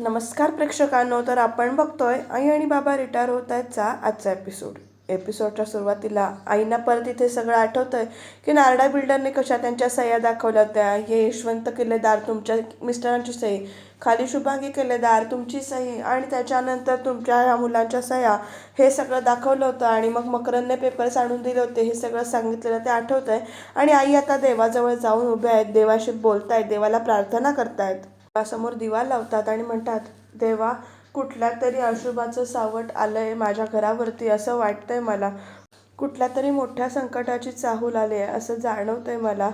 नमस्कार प्रेक्षकांनो तर आपण बघतोय आई आणि बाबा रिटायर होत आहेतचा आजचा एपिसोड एपिसोडच्या सुरुवातीला आईना परत इथे सगळं आठवतंय की नारडा बिल्डरने कशा त्यांच्या सह्या दाखवल्या होत्या? हे यशवंत किल्लेदार तुमच्या मिस्टरांची सही खाली शुभांगी किल्लेदार तुमची सही आणि त्याच्यानंतर तुमच्या ह्या मुलांच्या सह्या हे सगळं दाखवलं होतं आणि मग मकरनने पेपर्स आणून दिले होते हे सगळं सांगितलेलं ते आठवतंय. आणि आई आता देवाजवळ जाऊन उभ्या आहेत देवाशी बोलतायत देवाला प्रार्थना करतायत. समोर दिवा लावतात आणि म्हणतात देवा कुठल्या तरी अशुभाचं सावट आहे माझ्या घरावरती असं वाटतंय मला. कुठल्या तरी मोठ्या संकटाची चाहूल आली आहे असं जाणवतंय मला.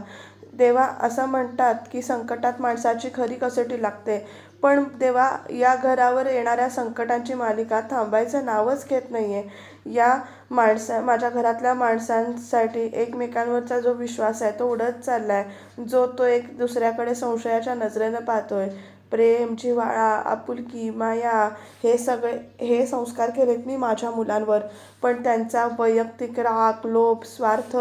देवा असं म्हणतात की संकटात माणसाची खरी कसोटी लागते. पण देवा या घरावर येणाऱ्या संकटांची मालिका थांबायचं नावच घेत नाही आहे या माणसा माझ्या घरातल्या माणसांसाठी एकमेकांवरचा जो विश्वास आहे तो उडत चालला आहे जो तो एक दुसऱ्याकडे संशयाच्या नजरेनं पाहतोय. प्रेम जिव्हाळा आपुलकी माया हे सगळे हे संस्कार केलेत मी माझ्या मुलांवर. पण त्यांचा वैयक्तिक राग लोभ स्वार्थ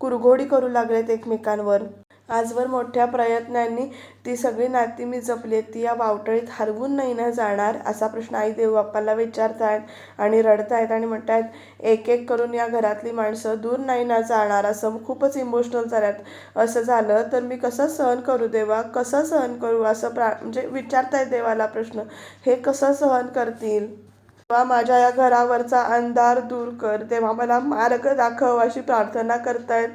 कुरघोडी करू लागलेत एकमेकांवर. आजवर मोठ्या प्रयत्नांनी ती सगळी नाती मी जपली. ती या वावटळीत हरवून नाही ना जाणार असा प्रश्न आई देवबाप्पाला विचारतायत आणि रडतायत आणि म्हणत आहेत एक एक करून या घरातली माणसं दूर नाही ना जाणार असं खूपच इमोशनल झाल्यात. असं झालं तर मी कसं सहन करू देवा? कसं सहन करू? असं प्रा म्हणजे विचारतायत देवाला प्रश्न. हे कसं सहन करतील? तेव्हा माझ्या या घरावरचा अंधार दूर कर तेव्हा मला मार्ग दाखव अशी प्रार्थना करतायत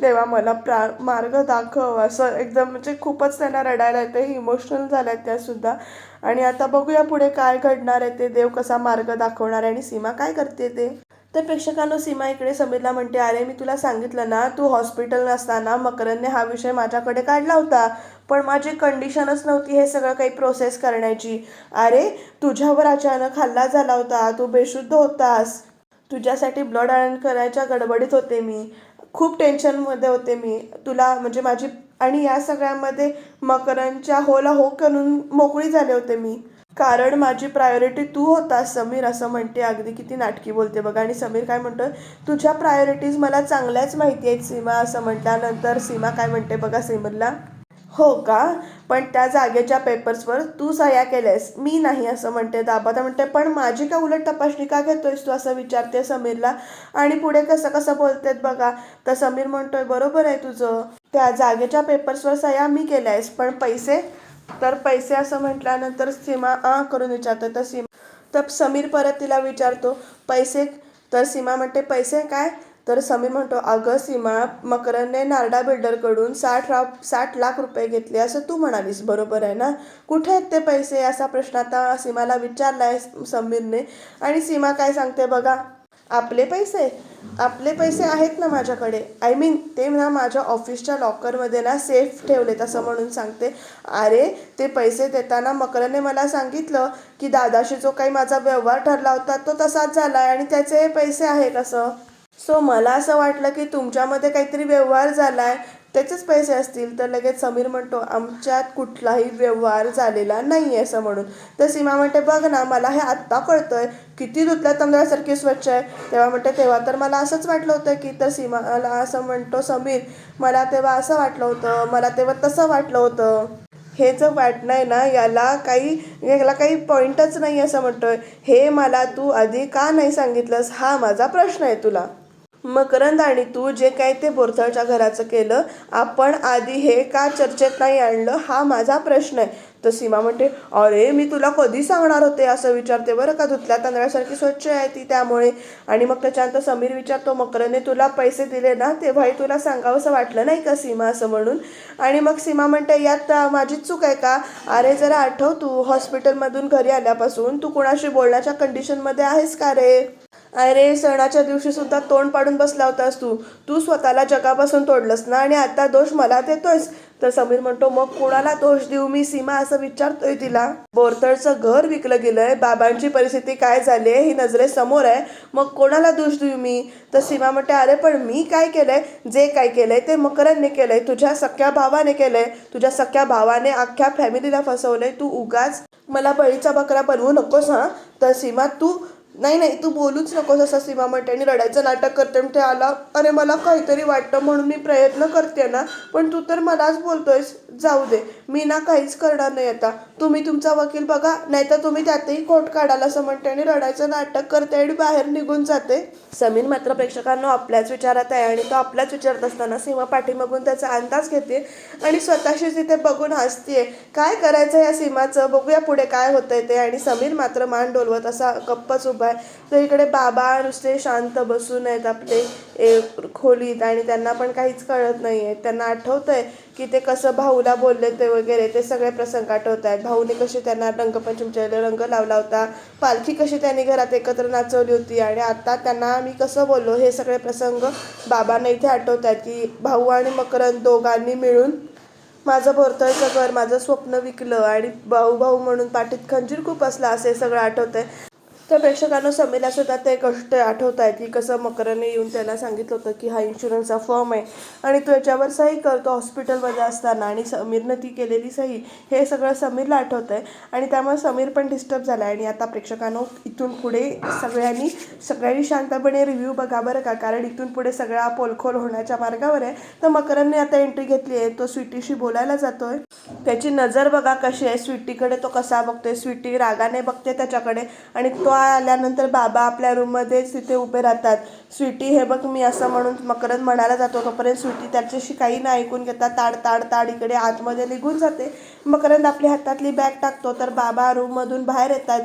देवा मला प्रा मार्ग दाखव. असं एकदम म्हणजे खूपच त्यांना रडायला येते इमोशनल झाल्या आहेत त्यासुद्धा आणि आता बघूया पुढे काय घडणार आहे ते. देव कसा मार्ग दाखवणार आहे आणि सीमा काय करते ते. तर प्रेक्षकांनो सीमा इकडे समीरला म्हणते अरे मी तुला सांगितलं ना तू हॉस्पिटल नसताना मकरनने हा विषय माझ्याकडे काढला होता. पण माझी कंडिशनच नव्हती हे सगळं काही प्रोसेस करण्याची. अरे तुझ्यावर अचानक हल्ला झाला होता. तू बेशुद्ध होतास. तुझ्यासाठी ब्लड अरेंज करायच्या गडबडीत होते मी. खूप टेन्शनमध्ये होते मी. तुला म्हणजे माझी आणि या सगळ्यामध्ये मकरांच्या होला हो करून मोकळी झाले होते मी. कारण माझी प्रायोरिटी तू होतास समीर असं म्हणते. अगदी किती नाटकी बोलते बघा. आणि समीर काय म्हणतो तुझ्या प्रायोरिटीज मला चांगल्याच माहिती आहेत सीमा असं म्हटल्यानंतर सीमा काय म्हणते बघा समीरला हो का? पण त्या जागेच्या पेपर्सवर तू सह्या केल्यास. मी नाही असं म्हणते दाबाता म्हणते. पण माझी का उलट तपासणी का घेतोयस तू असं विचारते समीरला? आणि पुढे कसं कसं बोलतेत बघा. तर समीर म्हणतोय बरोबर आहे तुझं. त्या जागेच्या पेपर्सवर सह्या मी केल्या आहेस पण पैसे? तर पैसे असं म्हटल्यानंतर सीमा आ करून विचारतो तर सीमा तर समीर परत तिला विचारतो पैसे? तर सीमा म्हणते पैसे काय? तर समीर म्हणतो अगं सीमा मकरनने नारडा बिल्डरकडून साठ रा साठ लाख रुपये घेतले असं तू म्हणालीस बरोबर आहे ना? कुठे आहेत ते पैसे? असा प्रश्न आता सीमाला विचारला आहे समीरने. आणि सीमा काय सांगते बघा आपले पैसे आपले पैसे आहेत ना माझ्याकडे. आय मीन ते ना माझ्या ऑफिसच्या लॉकरमध्ये ना सेफ ठेवलेत असं म्हणून सांगते. अरे ते पैसे देताना मकरने मला सांगितलं की दादाशी जो काही माझा व्यवहार ठरला होता तो तसाच झाला आहे आणि त्याचे पैसे आहेत असं. सो मला असं वाटलं की तुमच्यामध्ये काहीतरी व्यवहार झाला आहे त्याचेच पैसे असतील तर लगेच समीर म्हणतो आमच्यात कुठलाही व्यवहार झालेला नाही आहे असं म्हणून. तर सीमा म्हणते बघ ना मला हे आत्ता कळतं आहे किती धुतल्या तांदळासारखी स्वच्छ आहे. तेव्हा म्हणते तेव्हा तर मला असंच वाटलं होतं की तर सीमाला असं म्हणतो समीर मला तेव्हा असं वाटलं होतं मला तेव्हा तसं वाटलं होतं. हे जे वाटणं आहे ना याला काही याला काही पॉईंटच नाही असं म्हणतोय. हे मला तू आधी का नाही सांगितलंस? हा माझा प्रश्न आहे तुला. मकरंद आणि तू जे काही ते बोरथळच्या घराचं केलं आपण आधी हे का चर्चेत नाही आणलं हा माझा प्रश्न आहे. तर सीमा म्हणते अरे मी तुला कधी सांगणार होते? असं विचारते बरं का धुतल्या तांदळासारखी स्वच्छ आहे ती त्यामुळे. आणि मग त्याच्यानंतर समीर विचारतो मकरने तुला पैसे दिले ना तेव्हाही तुला सांगावंसं वाटलं नाही का सीमा? असं म्हणून. आणि मग सीमा म्हणते यात माझीच चूक आहे का? अरे जरा आठव तू हॉस्पिटलमधून घरी आल्यापासून तू कुणाशी बोलण्याच्या कंडिशनमध्ये आहेस का रे? अरे सणाच्या दिवशी सुद्धा तोंड पाडून बसला होतास तू. तू स्वतःला जगापासून तोडलंस ना आणि आता दोष मला देतोयस तर समीर म्हणतो मग कोणाला दोष देऊ? मी सीमा असं विचारतोय तिला. बोरतळचं घर विकलं गेलंय. बाबांची परिस्थिती काय झाली आहे ही नजरेसमोर आहे. मग कोणाला दोष देऊ मी? तर सीमा म्हणते अरे पण मी काय केलंय? जे काय केलंय ते मकरांनी केलंय. तुझ्या सख्या भावाने केलंय. तुझ्या सख्या भावाने अख्ख्या फॅमिलीला फसवलंय. तू उगाच मला बळीचा बकरा बनवू नकोस हां? तर सीमा तू नाही नाही तू बोलूच नकोस असं सीमा म्हणते आणि रडायचं नाटक करते. ते आला अरे मला काहीतरी वाटतं म्हणून मी प्रयत्न करते ना पण तू तर मलाच बोलतोयस. जाऊ दे मी ना काहीच करणार नाही आता. तुम्ही तुमचा वकील बघा नाहीतर तुम्ही त्यातही कोर्ट काढाल असं म्हणते. आणि रडायचं नाटक करते आणि बाहेर निघून जाते. समीर मात्र प्रेक्षकांना आपल्याच विचारात आहे आणि तो आपल्याच विचारत असताना सीमा पाठीमागून त्याचा अंदाज घेते आणि स्वतःशीच तिथे बघून हसतीये. काय करायचं या सीमाचं? बघूया पुढे काय होतंय ते. आणि समीर मात्र मान डोलवत असा गप्पच उभा आहे. तर इकडे बाबा नुसते शांत बसून आहेत आपले खोलीत आणि त्यांना पण काहीच कळत नाही आहे त्यांना आठवत आहे की ते कसं भाऊला बोलले ते वगैरे ते सगळे प्रसंग आठवत आहेत. भाऊने कशी त्यांना रंगपंचमीच्या रंग लावला होता पालखी कशी त्यांनी घरात एकत्र नाचवली होती आणि आता त्यांना मी कसं बोललो हे सगळे प्रसंग बाबांना इथे आठवत आहेत की भाऊ आणि मकरंद दोघांनी मिळून माझं भोरतळचं घर माझं स्वप्न विकलं आणि भाऊ भाऊ म्हणून पाठीत खंजीर खूप असला असे सगळं आठवत आहे तर प्रेक्षकांना समीला सुद्धा ते कष्ट आठवत आहेत की कसं मकराने येऊन त्यांना सांगितलं होतं की हा इन्शुरन्सचा फॉर्म आहे आणि तो याच्यावर सही करतो हॉस्पिटलमध्ये असताना आणि समीरनं ती केलेली सही हे सगळं समीरला आठवतं आहे. आणि त्यामुळे समीर पण डिस्टर्ब झाला आहे आणि आता प्रेक्षकांनो इथून पुढे सगळ्यांनी सगळ्यांनी शांतपणे रिव्ह्यू बघा बरं का कारण इथून पुढे सगळा पोलखोल होण्याच्या मार्गावर आहे. तर मकरांनी आता एंट्री घेतली आहे तो स्वीटीशी बोलायला जातोय. त्याची नजर बघा कशी आहे स्वीटीकडे तो कसा बघतोय स्वीटी रागाने बघते त्याच्याकडे आणि तो आल्यानंतर बाबा आपल्या रूममध्येच तिथे उभे राहतात. स्वीटी हे बघ मी असं म्हणून मकरंद म्हणायला जातो. तोपर्यंत स्वीटी त्याच्याशी काही ना ऐकून घेता ताड ताड ताड इकडे आतमध्ये निघून जाते. मकरंद आपली हातातली बॅग टाकतो. तर बाबा रूममधून बाहेर येतात.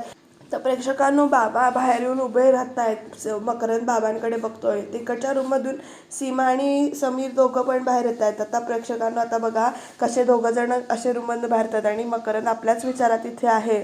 तर प्रेक्षकांनो बाबा बाहेर येऊन उभे राहत आहेत. मकरंद बाबांकडे बघतोय. तिकडच्या रूममधून सीमा आणि समीर दोघं पण बाहेर येत आहेत. आता प्रेक्षकांनो आता बघा कसे दोघं जण असे रूममधून बाहेर येतात आणि मकरंद आपल्याच विचारात इथे आहे.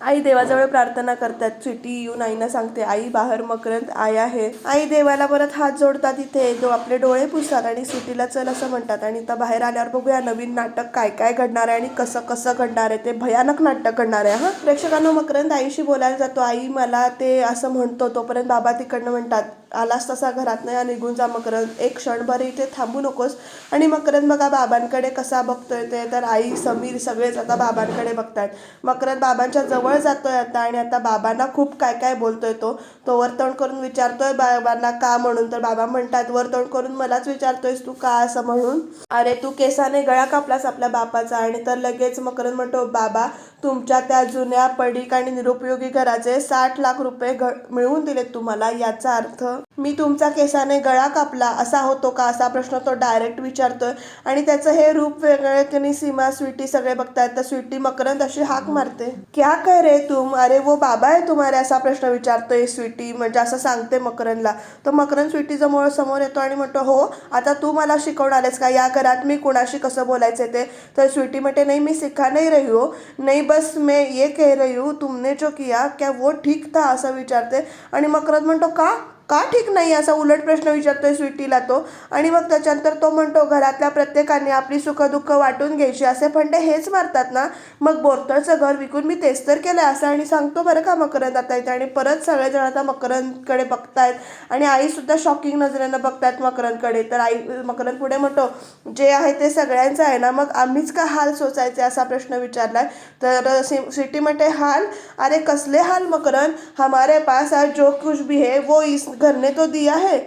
आई देवाजवळ प्रार्थना करतात. स्वीटी येऊन आईना सांगते आई बाहेर मकरंद आई आहे. आई देवाला परत हात जोडतात इथे. दो आपले डोळे पुसतात आणि सुटीला चल असं म्हणतात. आणि आता बाहेर आल्यावर बघूया नवीन नाटक काय काय घडणार आहे आणि कसं कसं घडणार आहे. ते भयानक नाटक घडणार आहे हा. प्रेक्षकांना मकरंद आईशी बोलायला जातो. आई मला ते असं म्हणतो तोपर्यंत बाबा तिकडनं म्हणतात आलास तसा घरात नाही निघून जा मकरंद. एक क्षणभर इथे थांबू नकोस. आणि मकरंद बघा बाबांकडे कसा बघतोय ते. तर आई समीर सगळेच आता बाबांकडे बघतायत. मकरंद बाबांच्या जवळ जातोय आता आणि आता बाबांना खूप काय काय बोलतोय तो. तो वरतोंड करून विचारतोय बाबांना का म्हणून. तर बाबा म्हणतात वरतोंड करून मलाच विचारतोयस तू का असं म्हणून? अरे तू केसाने गळा कापलास आपल्या बापाचा. आणि तर लगेच मकरंद म्हणतो बाबा तुमच्या त्या जुन्या पडीक आणि निरुपयोगी घराचे साठ लाख रुपये घ मिळवून दिलेत तुम्हाला याचा अर्थ मी तुमचा केसाने गळा कापला असा होतो का असा प्रश्न तो डायरेक्ट विचारतोय. आणि त्याचं हे रूप वेगळे की नाही सीमा स्वीटी सगळे बघतायत. तर स्वीटी मकरंद अशी हाक मारते. क्या कह रे तुम? अरे वो बाबा आहे तुम्हाला असा प्रश्न विचारतोय स्वीटी. म्हणजे असं सांगते मकरंदला. तर मकरंद स्वीटीजवळ समोर येतो आणि म्हणतो हो आता तू मला शिकवणार आहेस का? या घरात मी कुणाशी कसं बोलायचं ते? तर स्वीटी म्हणते नाही मी सिखा नाही रही हो. नाही बस बस मैं ये कह रही हूँ तुमने जो किया क्या वो ठीक था? असं विचारते आणि मकरंद म्हणतो का? का ठीक नाही असा उलट प्रश्न विचारतोय स्वीटीला तो. आणि मग त्याच्यानंतर तो म्हणतो घरातल्या प्रत्येकाने आपली सुखदुःख वाटून घ्यायची. असे फंडे हेच मारतात ना. मग बोरतळचं घर विकून मी तेच तर केलं असं आणि सांगतो बरं का मकरंद आता इथे. आणि परत सगळेजण आता मकरंदकडे बघतायत. आणि आईसुद्धा शॉकिंग नजरेनं बघतायत मकरंदकडे. तर आई मकरंद पुढे म्हणतो जे आहे ते सगळ्यांचं आहे ना मग आम्हीच का हाल सोचायचे असा प्रश्न विचारलाय. तर सि- सिटी म्हणते हाल? अरे कसले हाल मकरंद? हमारे पास आज जो कुछ भी है वो इस घरने तो दिया है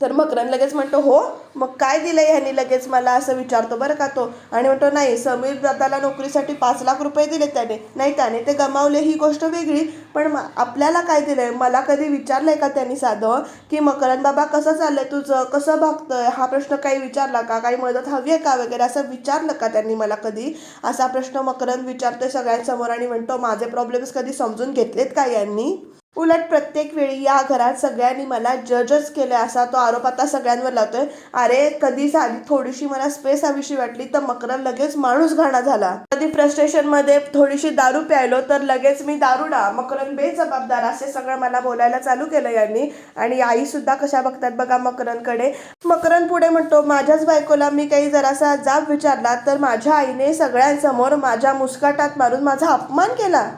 तर मकरंद लगेच म्हणतो हो मग काय दिलं ह्यांनी लगेच मला? असं विचारतो बरं का तो. आणि म्हणतो नाही समीर दादाला नोकरीसाठी पाच लाख रुपये दिले त्याने. नाही त्याने ते गमावले. ही गोष्ट वेगळी. पण आपल्याला काय दिलं आहे मला कधी विचारलंय का त्यांनी साधं? की मकरंद बाबा कसं चाललंय तुझं? कसं बघतोय हा प्रश्न काही विचारला का? काही मदत हवी आहे का वगैरे? असं विचारलं का त्यांनी मला कधी? असा प्रश्न मकरंद विचारतोय सगळ्यांसमोर आणि म्हणतो माझे प्रॉब्लेम्स कधी समजून घेतलेत का यांनी? उलट प्रत्येक वेळी या घरात सगळ्यांनी मला जजच केलं असा तो आरोप आता सगळ्यांवर लावतोय. अरे कधी साधी थोडीशी मला स्पेस हवीशी वाटली तर मकरंद लगेच माणूस घाणा झाला. कधी फ्रस्ट्रेशनमध्ये थोडीशी दारू प्यायलो तर लगेच मी दारुडा मकरंद बेजबाबदार असे सगळं मला बोलायला चालू केलं यांनी. आणि आई सुद्धा कशा बघतात बघा मकरंदकडे. मकरंद पुढे म्हणतो माझ्याच बायकोला मी काही जरासा जाब विचारला तर माझ्या आईने सगळ्यांसमोर माझ्या मुस्काटात मारून माझा अपमान केला.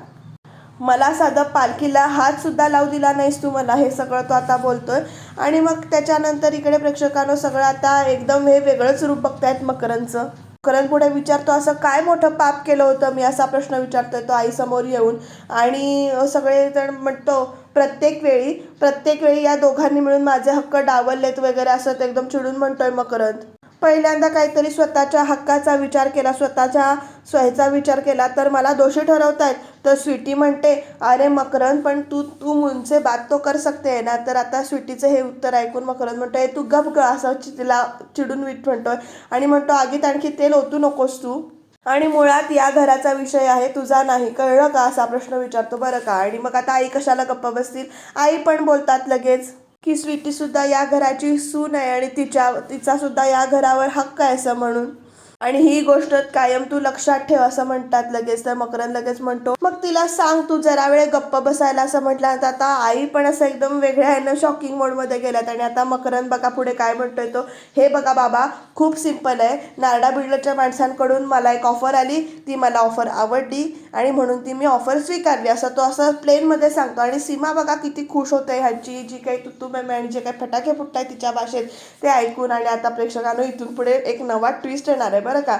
मला साधं पालखीला हात सुद्धा लावू दिला नाहीस तू मला हे सगळं तो आता बोलतोय. आणि मग त्याच्यानंतर इकडे प्रेक्षकांनो सगळं आता एकदम हे वेगळंच रूप बघतायत मकरंदचं. करण पुढे विचारतो असं काय मोठं पाप केलं होतं? मी असा प्रश्न विचारतोय तो आईसमोर येऊन. आणि सगळे जण म्हणतो प्रत्येक वेळी प्रत्येक वेळी या दोघांनी मिळून माझे हक्क डावललेत वगैरे असं एकदम चिडून म्हणतोय मकरंद. पहिल्यांदा काहीतरी स्वतःच्या हक्काचा विचार केला स्वतःच्या स्वयचा विचार केला तर मला दोषी ठरवतायत. तर स्वीटी म्हणते अरे मकरंद पण तू तू मुंचे बात तो कर सकते आहे ना? तर आता स्वीटीचं हे उत्तर ऐकून मकरंद म्हणतोय तू गप ग असं चि- तिला चिडून वीट म्हणतोय. आणि म्हणतो आगीत आणखी तेल ओतू नकोस तू. आणि मुळात या घराचा विषय आहे तुझा नाही. कळलं का? असा प्रश्न विचारतो बरं का? आणि मग आता आई कशाला गप्प बसतील? आई पण बोलतात लगेच. की स्वीटी सुद्धा या घराची सून आहे आणि तिच्या तिचा सुद्धा या घरावर हक्क आहे असं म्हणून. आणि ही गोष्ट कायम तू लक्षात ठेव असं म्हणतात लगेच. तर मकरन लगेच म्हणतो मग तिला सांग तू जरा वेळ गप्प बसायला असं म्हटल्यानंतर आता आई पण असं एकदम वेगळ्या ह्यानं शॉकिंग मोडमध्ये गेल्यात. आणि आता मकरन बघा पुढे काय म्हणतोय तो हे बघा बाबा खूप सिंपल आहे. नारडा बिल्डरच्या माणसांकडून मला एक ऑफर आली. ती मला ऑफर आवडली आणि म्हणून ती मी ऑफर स्वीकारली. असं तो असं प्लेनमध्ये सांगतो. आणि सीमा बघा किती खुश होते ह्याची. जी काही तुतू मेमे आणि जे काही फटाके फुटताय तिच्या भाषेत ते ऐकून आणि आता प्रेक्षकांना इथून पुढे एक नवा ट्विस्ट येणार आहे बरं का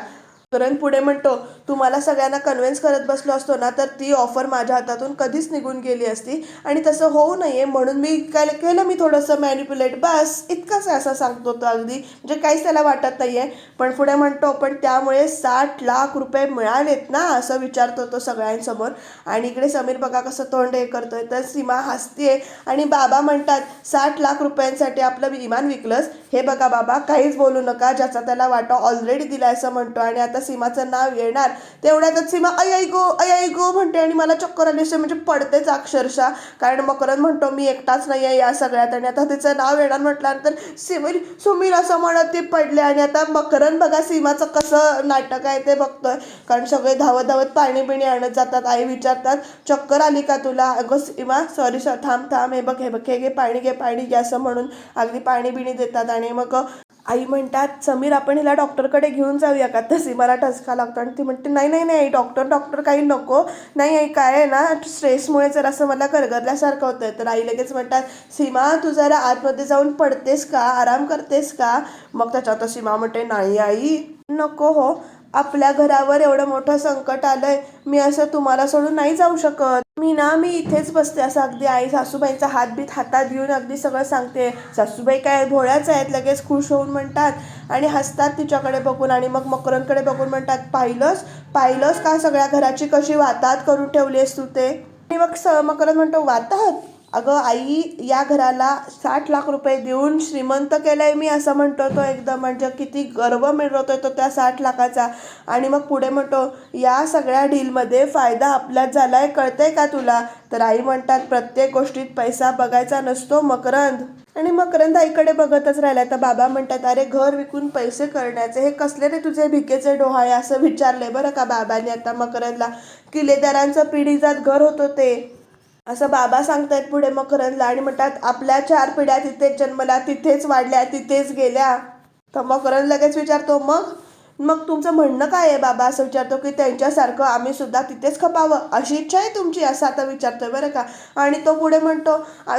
करण पुढे म्हणतो तुम्हाला सगळ्यांना कन्व्हिन्स करत बसलो असतो ना तर ती ऑफर माझ्या हातातून कधीच निघून गेली असती. आणि तसं होऊ नये म्हणून मी काय केलं मी थोडंसं मॅनिप्युलेट बस इतकंच आहे असं सांगतो तो अगदी. म्हणजे काहीच त्याला वाटत नाही आहे पण पुढे म्हणतो पण त्यामुळे साठ लाख रुपये मिळालेत ना असं विचारतो तो सगळ्यांसमोर. आणि इकडे समीर बघा कसं तोंड हे करतोय. तर सीमा हसतीये. आणि बाबा म्हणतात साठ लाख रुपयांसाठी आपलं विमान विकलंस. हे बघा बाबा काहीच बोलू नका. ज्याचा त्याला वाटा ऑलरेडी दिलाय असं म्हणतो. आणि आता सीमाचं नाव येणार. तेवढ्यातच सीमा आई गो आई गो म्हणते आणि मला चक्कर आली असे म्हणजे पडतेच अक्षरशः. कारण मकरन म्हणतो मी एकटाच नाही आहे या सगळ्यात. आणि आता तिचं नाव येणार म्हटल्यानंतर सिमीर सुमीर असं म्हणत ते पडले. आणि आता मकरन बघा सीमाचं कसं नाटक आहे ते बघतोय. कारण सगळे धावत धावत पाणी बिणी आणत जातात. आई विचारतात चक्कर आली का तुला? अगं सीमा सॉरी सर थांब थांब. हे बघ हे बघ हे घे पाणी घे पाणी घे असं म्हणून अगदी पाणी बिणी देतात. आणि मग आई म्हणतात समीर आपण हिला डॉक्टरकडे घेऊन जाऊया का? तर मला ठसका लागतो. आणि ती म्हणते नाही नाही नाही डॉक्टर डॉक्टर काही नको. नाही आई काय आहे ना स्ट्रेसमुळे जर असं मला करगरल्यासारखं होतं तर आई लगेच म्हणतात सीमा तू जरा आतमध्ये जाऊन पडतेस का? आराम करतेस का? मग त्याच्यात सीमा म्हणते नाही आई नको हो. आपल्या घरावर एवढं मोठं संकट आलं आहे मी असं तुम्हाला सोडून नाही जाऊ शकत. मी ना मी इथेच बसते. असं अगदी आई सासूबाईंचा हात बीत हातात घेऊन अगदी सगळं सांगते. सासूबाई काय भोळ्याच आहेत लगेच खुश होऊन म्हणतात आणि हसतात तिच्याकडे बघून आणि मग मकरनकडे बघून म्हणतात पाहिलंस? पाहिलंस का सगळ्या घराची कशी वाताहत करून ठेवली आहेस तू ते? आणि मग स मकरन म्हणतो वाताहत अगं आई या घराला साठ लाख रुपये देऊन श्रीमंत केलंय मी असं म्हणतो तो एकदम. म्हणजे किती गर्व मिळवतोय तो त्या साठ लाखाचा. आणि मग पुढे म्हणतो या सगळ्या डीलमध्ये फायदा आपल्याच झालाय कळतंय का तुला? तर आई म्हणतात प्रत्येक गोष्टीत पैसा बघायचा नसतो मकरंद. आणि मकरंद आईकडे बघतच राहिला तर बाबा म्हणतात अरे घर विकून पैसे करण्याचे हे कसले रे तुझे भिकेचे डोहाळे? असं विचारले बरं का बाबांनी आता मकरंदला. किल्लेदारांचं पिढीजात घर होतं ते. असं बाबा सांगतायत पुढे मकरंदला आणि म्हणतात आपल्या चार पिढ्या तिथेच जन्मला तिथेच वाढल्या तिथेच गेल्या. तर मकरंद लगेच विचारतो मग? मग तुमचं म्हणणं काय आहे बाबा? असं विचारतो की त्यांच्यासारखं आम्ही सुद्धा तिथेच खपावं. अशी इच्छा आहे तुमची असं आता विचारतोय बरं का? आणि तो पुढे म्हणतो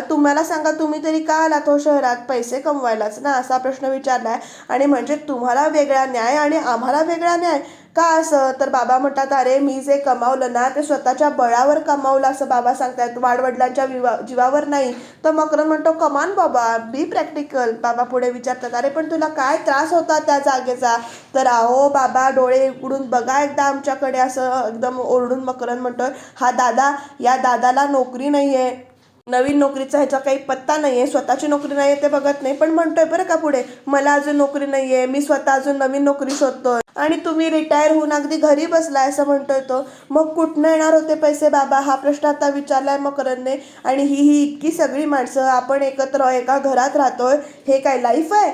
तुम्हाला सांगा तुम्ही तरी का आला तो शहरात? पैसे कमवायलाच ना? असा प्रश्न विचारलाय. आणि म्हणजे तुम्हाला वेगळा न्याय आणि आम्हाला वेगळा न्याय. का असं तर बाबा म्हणतात अरे मी जे कमावलं ना ते स्वतःच्या बळावर कमावलं असं बाबा सांगतायत वाडवडिलांच्या विवा जीवावर नाही तर मकरन म्हणतो कमान बाबा बी प्रॅक्टिकल बाबा पुढे विचारतात अरे पण तुला काय त्रास होता त्या जागेचा? तर आहो बाबा डोळे उघडून बघा एकदा आमच्याकडे असं एकदम ओरडून मकरन म्हणतोय. हा दादा या दादाला नोकरी नाही आहे नवीन नोकरीचा ह्याचा काही पत्ता नाही आहे स्वतःची नोकरी नाही आहे ते बघत नाही पण म्हणतोय बरं का पुढे मला अजून नोकरी नाही आहे मी स्वतः अजून नवीन नोकरी शोधतोय. आणि तुम्ही रिटायर होऊन अगदी घरी बसलाय असं म्हणतोय तो. मग कुठनं येणार होते पैसे बाबा? हा प्रश्न आता विचारलाय मकरनने आणि ही ही इतकी सगळी माणसं आपण एकत्र एका घरात राहतोय हे काय लाईफ आहे?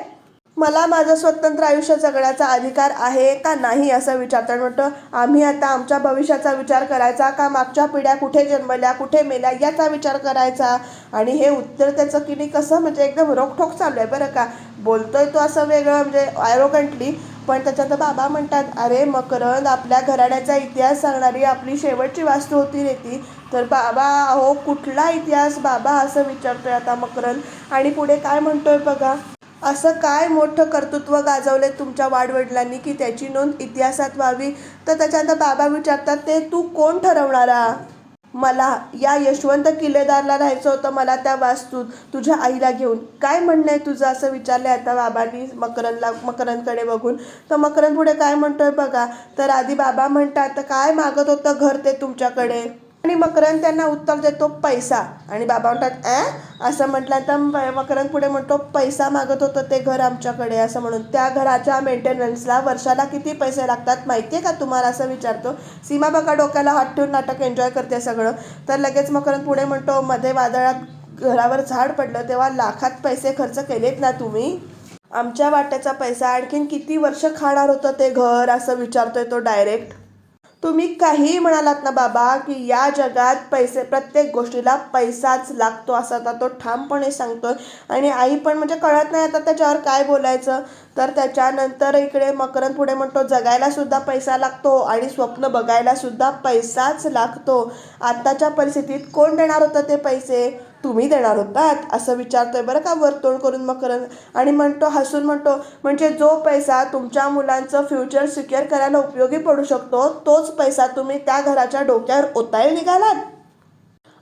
मला माझं स्वतंत्र आयुष्य जगण्याचा अधिकार आहे का नाही असं विचारतात म्हणतं आम्ही आता आमच्या भविष्याचा विचार करायचा का? मागच्या पिढ्या कुठे जन्मल्या कुठे मेल्या याचा विचार करायचा? आणि हे उत्तर त्याचं की नाही कसं म्हणजे एकदम रोखठोक चालू आहे बरं का. बोलतोय तो असं वेगळं म्हणजे ॲरोगंटली पण त्याच्यात बाबा म्हणतात अरे मकरंद आपल्या घराण्याचा इतिहास सांगणारी आपली शेवटची वास्तू होती रे ती. तर बाबा अहो कुठला इतिहास बाबा? असं विचारतोय आता मकरंद. आणि पुढे काय म्हणतोय बघा. असं काय मोठं कर्तृत्व गाजवले तुमच्या वाडवडिलांनी की त्याची नोंद इतिहासात व्हावी? तर त्याच्यानंतर बाबा विचारतात ते तू कोण ठरवणारा? मला या यशवंत किल्लेदारला राहायचं होतं मला त्या वास्तूत तुझ्या आईला घेऊन. काय म्हणणं आहे तुझं? असं विचारलं आता बाबांनी मकरनला मकरनकडे बघून. तर मकरन पुढे काय म्हणतोय बघा तर आधी बाबा म्हणतात तर काय मागत होतं घर ते तुमच्याकडे? आणि मकरन त्यांना उत्तर देतो पैसा. आणि बाबा म्हणतात अ? असं म्हटलं तर मकरन पुढे म्हणतो पैसा मागत होतं ते घर आमच्याकडे असं म्हणून. त्या घराच्या मेंटेनन्सला वर्षाला किती पैसे लागतात माहिती आहे का तुम्हाला? असं विचारतो. सीमा बघा डोक्याला हात ठेवून नाटक एन्जॉय करते सगळं. तर लगेच मकरन पुढे म्हणतो मध्ये वादळात घरावर झाड पडलं तेव्हा लाखात पैसे खर्च केलेत ना तुम्ही? आमच्या वाट्याचा पैसा आणखीन किती वर्ष खाणार होतं ते घर? असं विचारतोय तो डायरेक्ट तुम्ही काहीही म्हणालात ना बाबा की या जगात पैसे प्रत्येक गोष्टीला पैसाच लागतो असा आता तो ठामपणे सांगतोय. आणि आई पण म्हणजे कळत नाही आता त्याच्यावर काय बोलायचं. तर त्याच्यानंतर इकडे मकरंद पुढे म्हणतो जगायला सुद्धा पैसा लागतो आणि स्वप्न बघायला सुद्धा पैसाच लागतो. आत्ताच्या परिस्थितीत कोण देणार होतं ते पैसे? तुम्ही देणार होतात असं विचारतोय. बरं का वरतोड करून मकरन आणि म्हणतो हसून म्हणतो म्हणजे जो पैसा तुमच्या मुलांचं फ्युचर सिक्युअर करायला उपयोगी पडू शकतो तोच पैसा तुम्ही त्या घराच्या डोक्यावर ओतायला निघालात?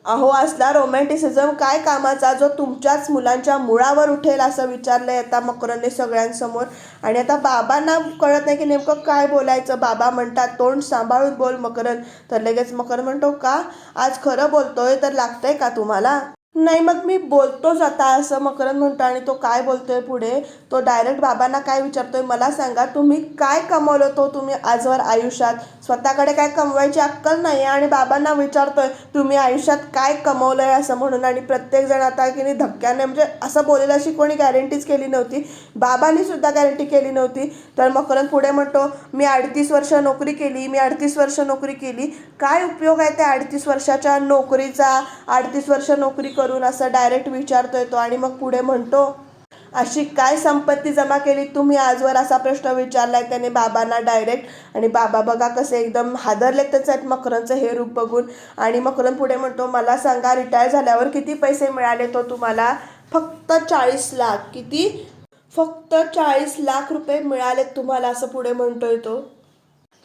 अहो असला रोमॅन्टिसिझम काय कामाचा जो तुमच्याच मुलांच्या मुळावर उठेल असं विचारलंय आता मकरनने सगळ्यांसमोर. आणि आता बाबांना कळत नाही की नेमकं काय बोलायचं. बाबा म्हणतात तोंड सांभाळून बोल मकरन तर लगेच मकर म्हणतो का? आज खरं बोलतोय तर लागतंय का तुम्हाला? नाही मग मी बोलतोच आता असं मकरन म्हणतो आणि तो काय बोलतोय पुढे? तो डायरेक्ट बाबांना काय विचारतोय? मला सांगा तुम्ही काय कमवलं तो तुम्ही आजवर आयुष्यात? स्वतःकडे काय कमवायची अक्कल नाही आहे आणि बाबांना विचारतोय तुम्ही आयुष्यात काय कमवलंय? असं म्हणून. आणि प्रत्येकजण आता की नाही धक्क्याने म्हणजे असं बोलेल अशी कोणी गॅरंटीच केली नव्हती. बाबांनी सुद्धा गॅरंटी केली नव्हती. तर मकरंद पुढे म्हणतो मी अडतीस वर्ष नोकरी केली मी अडतीस वर्ष नोकरी केली. काय उपयोग आहे त्या अडतीस वर्षाच्या नोकरीचा? अडतीस वर्ष नोकरी करून असं डायरेक्ट विचारतोय तो. आणि मग पुढे म्हणतो अशी काय संपत्ती जमा केली? तुम्ही आजवर असा प्रश्न विचारलाय त्याने बाबांना डायरेक्ट आणि बाबा बघा कसे एकदम हादरले त्याचं आहेत मकरनचं हे रूप बघून. आणि मकरन पुढे म्हणतो मला सांगा रिटायर झाल्यावर किती पैसे मिळाले तो तुम्हाला? फक्त चाळीस लाख. किती? फक्त चाळीस लाख रुपये मिळालेत तुम्हाला असं पुढे म्हणतोय तो.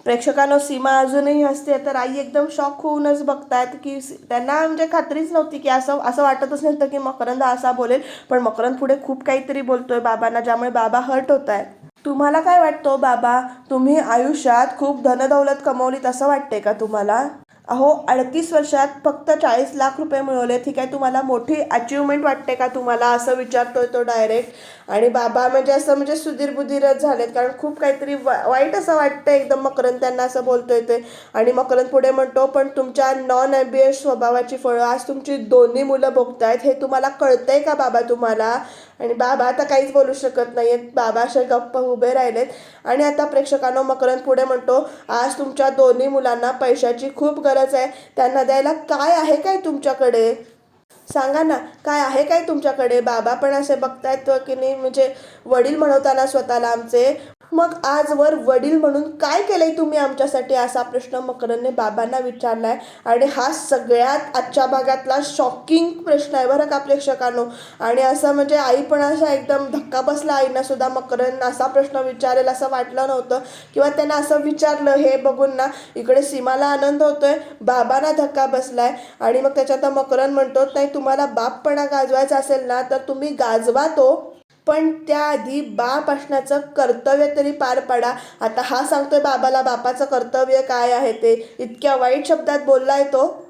प्रेक्षकांनो सीमा अजूनही असते तर आई एकदम शॉक होऊनच बघतायत की त्यांना म्हणजे खात्रीच नव्हती की असं असं वाटतच नव्हतं की मकरंद असा बोलेल. पण मकरंद पुढे खूप काहीतरी बोलतोय बाबांना ज्यामुळे बाबा हर्ट होत आहे तुम्हाला काय वाटतं हो बाबा? तुम्ही आयुष्यात खूप धनदौलत कमवलीत असं वाटते का तुम्हाला? अहो अडतीस वर्षात फक्त चाळीस लाख रुपये मिळवले. ठीक आहे तुम्हाला मोठी अचिव्हमेंट वाटते का तुम्हाला? असं विचारतोय तो डायरेक्ट आणि बाबा म्हणजे असं म्हणजे सुधीर बुधीरच झालेत. कारण खूप काहीतरी वा- वाईट असं वाटतं एकदम मकरंद त्यांना असं बोलतोय ते. आणि मकरंद पुढे म्हणतो पण तुमच्या नॉन ॲम्बियस स्वभावाची फळं आज तुमची दोन्ही मुलं भोगतायत हे तुम्हाला कळतंय का बाबा तुम्हाला? आणि बाबा आता काहीच बोलू शकत नाही आहेत बाबा असे गप्प उभे राहिलेत. आणि आता प्रेक्षकांनो मकरंद पुढे म्हणतो आज तुमच्या दोन्ही मुलांना पैशाची खूप गरज आहे? त्यांना द्यायला काय आहे काय तुमच्याकडे? सांगा ना काय आहे काय तुमच्याकडे? बाबा पण असे बघतायत की नाही? म्हणजे वडील म्हणवताना स्वतःला आमचे मग आजवर वडील म्हणून काय केलंय तुम्ही आमच्यासाठी असा प्रश्न मकरनने बाबांना विचारलाय? आणि हा सगळ्यात आजच्या भागातला शॉकिंग प्रश्न आहे बरं का प्रेक्षकांनो. आणि असं म्हणजे आई पण असा एकदम धक्का बसला आईना सुद्धा मकरन असा प्रश्न विचारेल असं वाटलं नव्हतं. किंवा त्यांना असं विचारलं हे बघून ना इकडे सीमाला आनंद होतोय बाबांना धक्का बसलाय. आणि मग त्याच्यात मकरन म्हणतो नाही तुम्हाला बापपणा गाजवायचा असेल ना तर तुम्ही गाजवा तो. पण त्याआधी बाप असण्याचं कर्तव्य तरी पार पाडा. आता हा सांगतोय बाबाला बापाचं कर्तव्य काय आहे ते? इतक्या वाईट शब्दात बोललाय तो.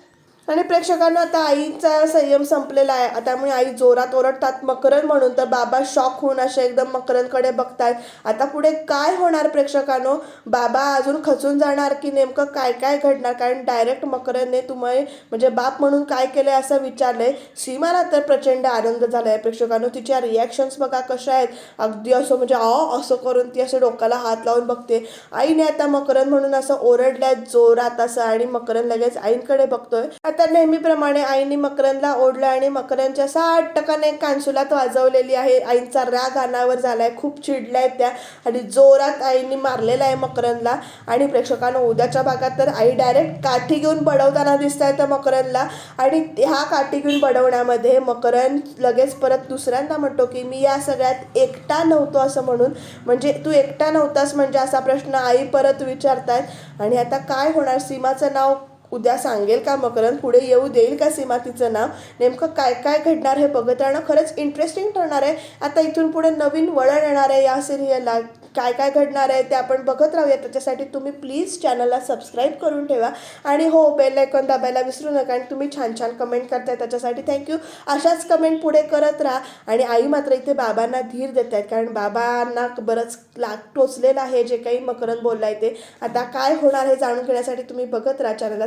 आणि प्रेक्षकांना आता आईचा संयम संपलेला आहे. त्यामुळे आई जोरात ओरडतात मकरन म्हणून. तर बाबा शॉक होऊन असे एकदम मकरनकडे बघतायत. आता पुढे काय होणार प्रेक्षकांनो? बाबा अजून खचून जाणार की नेमकं काय काय घडणार? कारण डायरेक्ट मकरनने तुम्ही म्हणजे बाप म्हणून काय केलंय असं विचारलंय. सीमाला तर प्रचंड आनंद झालाय प्रेक्षकांनो. तिच्या रिॲक्शन्स बघा कशा आहेत. अगदी असं म्हणजे अ असं करून ती असं डोक्याला हात लावून बघते. आईने आता मकरन म्हणून असं ओरडलंय जोरात असं. आणि मकरन लगेच आईंकडे बघतोय. आता तर नेहमीप्रमाणे आईने मकरनला ओढलं आणि मकरनच्या साठ टक्काने कानसुलात वाजवलेली आहे. आईंचा राग अनावर झालाय खूप चिडल्यात त्या आणि जोरात आईने मारलेला आहे मकरनला आणि प्रेक्षकांना उद्याच्या भागात तर आई डायरेक्ट काठी घेऊन बडवताना दिसत आहे त्या मकरनला आणि ह्या काठी घेऊन बडवण्यामध्ये मकरन लगेच परत दुसऱ्यांदा म्हणतो की मी या सगळ्यात एकटा नव्हतो असं म्हणून. म्हणजे तू एकटा नव्हतास म्हणजे असा प्रश्न आई परत विचारतायत. आणि आता काय होणार? सीमाचं नाव उद्या सांगेल का मकरन पुढे येऊ देईल का सीमा तिचं नाव? नेमकं काय काय घडणार हे बघत राहणं खरंच इंटरेस्टिंग ठरणार आहे. आता इथून पुढे नवीन वळण येणार आहे या सिरियलला काय काय घडणार आहे ते आपण बघत राहूया. त्याच्यासाठी तुम्ही प्लीज चॅनलला सबस्क्राईब करून ठेवा. आणि हो बेल आयकॉन दाबायला विसरू नका आणि तुम्ही छान छान कमेंट करताय त्याच्यासाठी थँक्यू अशाच कमेंट पुढे करत राहा. आणि आई मात्र इथे बाबांना धीर देत आहेत कारण बाबांना बरंच लाग टोचलेलं आहे जे काही मकरन बोललाय ते. आता काय होणार हे जाणून घेण्यासाठी तुम्ही बघत राहा. चॅनलला